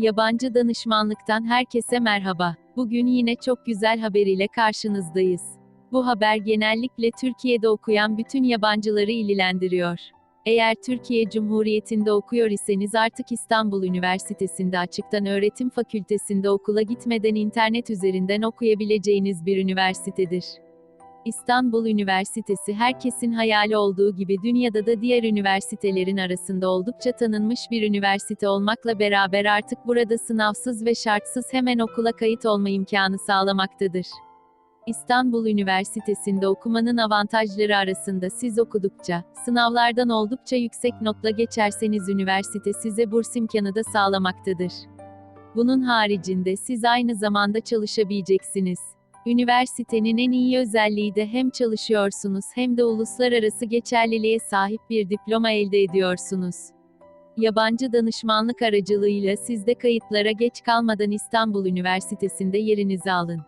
Yabancı danışmanlıktan herkese merhaba. Bugün yine çok güzel haber ile karşınızdayız. Bu haber genellikle Türkiye'de okuyan bütün yabancıları ilgilendiriyor. Eğer Türkiye Cumhuriyeti'nde okuyor iseniz artık İstanbul Üniversitesi'nde açıktan öğretim fakültesinde okula gitmeden internet üzerinden okuyabileceğiniz bir üniversitedir. İstanbul Üniversitesi herkesin hayali olduğu gibi dünyada da diğer üniversitelerin arasında oldukça tanınmış bir üniversite olmakla beraber artık burada sınavsız ve şartsız hemen okula kayıt olma imkanı sağlamaktadır. İstanbul Üniversitesi'nde okumanın avantajları arasında siz okudukça, sınavlardan oldukça yüksek notla geçerseniz üniversite size burs imkanı da sağlamaktadır. Bunun haricinde siz aynı zamanda çalışabileceksiniz. Üniversitenin en iyi özelliği de hem çalışıyorsunuz hem de uluslararası geçerliliğe sahip bir diploma elde ediyorsunuz. Yabancı danışmanlık aracılığıyla siz de kayıtlara geç kalmadan İstanbul Üniversitesi'nde yerinizi alın.